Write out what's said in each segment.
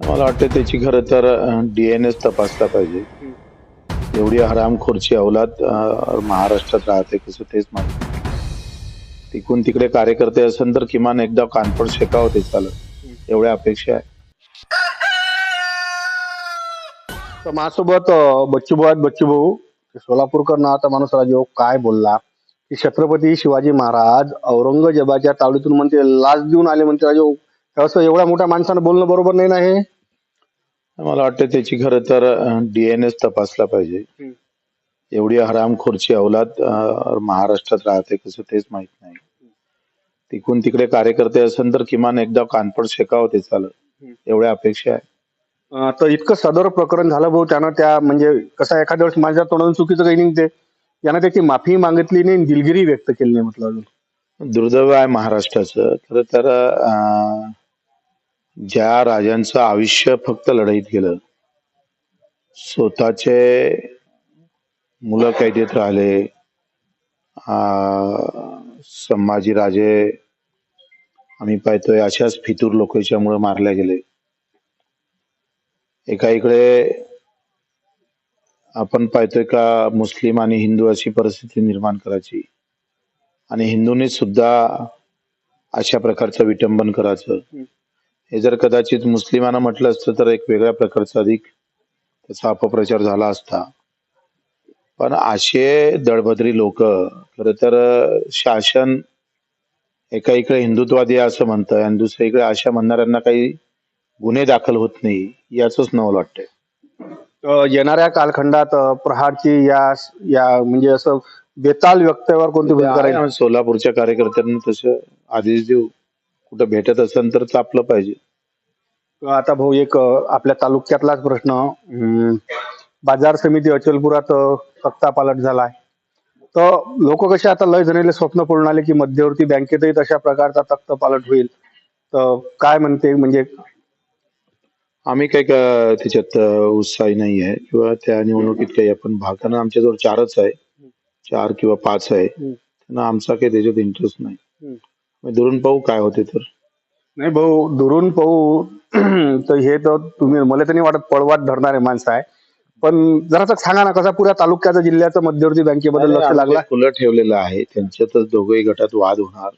मला वाटतं त्याची खरं तर डीएनएस तपासला पाहिजे. एवढी हरामखोरची अवलाद महाराष्ट्रात राहते कसं तेच माहिती तिकून तिकडे कार्यकर्ते असेल तर किमान एकदा कानपड शेकाव ते चालत. एवढ्या अपेक्षा आहे. तर माझ्यासोबत बच्चू भाऊ आहेत. बच्चू भाऊ सोलापूरकर नावाचा माणूस राजे हो काय बोलला? की छत्रपती शिवाजी महाराज औरंगजेबाच्या तावडीतून म्हणते लाच देऊन आले म्हणते राजे हो. असं एवढ्या मोठ्या माणसानं बोलणं बरोबर नाही ना हे? मला वाटतं त्याची खरं तर डीएनएस तपासला पाहिजे. एवढी हरामखोरची अवलाद महाराष्ट्रात राहते कसं तेच माहीत नाही. तिकून तिकडे कार्यकर्ते असेल तर किमान एकदा कानपड शेकावं ते चालत. एवढ्या अपेक्षा आहे. तर इतकं सदर प्रकरण झालं भाऊ त्यानं त्या म्हणजे कसं एखाद्या वेळेस माझ्या तोंडून चुकीचं काही निघते. यानं त्याची माफी मागितली नाही आणि दिलगिरी व्यक्त केली नाही म्हटलं अजून. दुर्दैव आहे महाराष्ट्राचं. खरं तर ज्या राजांचं आयुष्य फक्त लढाईत गेलं स्वतःचे मुलं कैदेत राहिले अं, संभाजीराजे आम्ही पाहतोय अशाच फितूर लोकांच्यामुळे मारले गेले. एका इकडे आपण पाहतोय का मुस्लिम आणि हिंदू अशी परिस्थिती निर्माण करायची आणि हिंदूंनी सुद्धा अशा प्रकारचं विटंबन करायचं. हे जर कदाचित मुस्लिमांना म्हटलं असतं तर एक वेगळ्या प्रकारचा अधिक त्याचा अपप्रचार झाला असता. पण असे दळभद्री लोक खर तर शासन एका इकडे हिंदुत्वादी असं म्हणतंय आणि दुसरीकडे अशा म्हणणाऱ्यांना काही गुन्हे दाखल होत नाही याच नवल वाटतंय. येणाऱ्या कालखंडात प्रहारची या या म्हणजे असं बेताल व्यक्तीवर कोणती सोलापूरच्या कार्यकर्त्यांना तसं आदेश देऊ. कुठं भेटत असेल तर चापलं पाहिजे. आता भाऊ एक आपल्या तालुक्यातलाच प्रश्न बाजार समिती अचलपुरात अं, तक्ता पालट झालाय. तर लोक कसे आता लय जणले स्वप्न पडून आले की मध्यवर्ती बँकेतही तशा प्रकारचा तक्त पालट होईल. तर काय म्हणते म्हणजे? आम्ही काही का त्याच्यात उत्साही नाही आहे. किंवा त्या निवडणुकीत काही आपण भाग आमच्याजवळ चारच आहे. चार किंवा पाच आहे. त्यांना आमचा काही त्याच्यात इंटरेस्ट नाही. दुरून पाहू काय होते तर. नाही भाऊ दुरून पाहू तर हे तर तुम्ही मला तर नाही वाटत पळवाट धरणारे माणसं आहे. पण जरा सांगा ना कसा पुऱ्या तालुक्याचा जिल्ह्याचा मध्यवर्ती बँकेबद्दल लक्ष लागला? खुलं ठेवलेलं आहे. त्यांच्यातच दोघही गटात वाद होणार.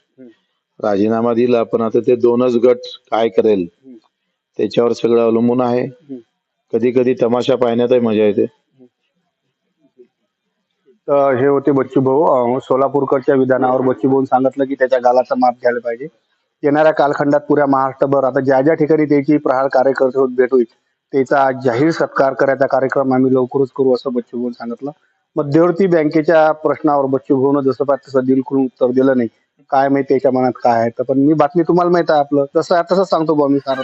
राजीनामा दिला पण आता ते दोनच गट काय करेल? त्याच्यावर सगळं अवलंबून आहे. कधी कधी तमाशा पाहण्यातही मजा येते. हे होते बच्चू भाऊ. सोलापूरकडच्या विधानावर बच्चू भाऊ सांगितलं की त्याच्या गालाचा माप घ्यायला पाहिजे. येणाऱ्या कालखंडात पुऱ्या महाराष्ट्रभर. आता ज्या ज्या ठिकाणी त्याची प्रहार कार्यकर्ते भेट होईल त्याचा जाहीर सत्कार करायचा कार्यक्रम आम्ही लवकरच करू असं बच्चू भाऊ सांगितलं. मध्यवर्ती बँकेच्या प्रश्नावर बच्चू भाऊनं जसं पाहिजे तसं दिल करून उत्तर दिलं नाही. काय माहिती त्याच्या मनात काय आहे. तर पण मी बातमी तुम्हाला माहीत आहे आपलं. तसं तसंच सांगतो भाऊ मी सारं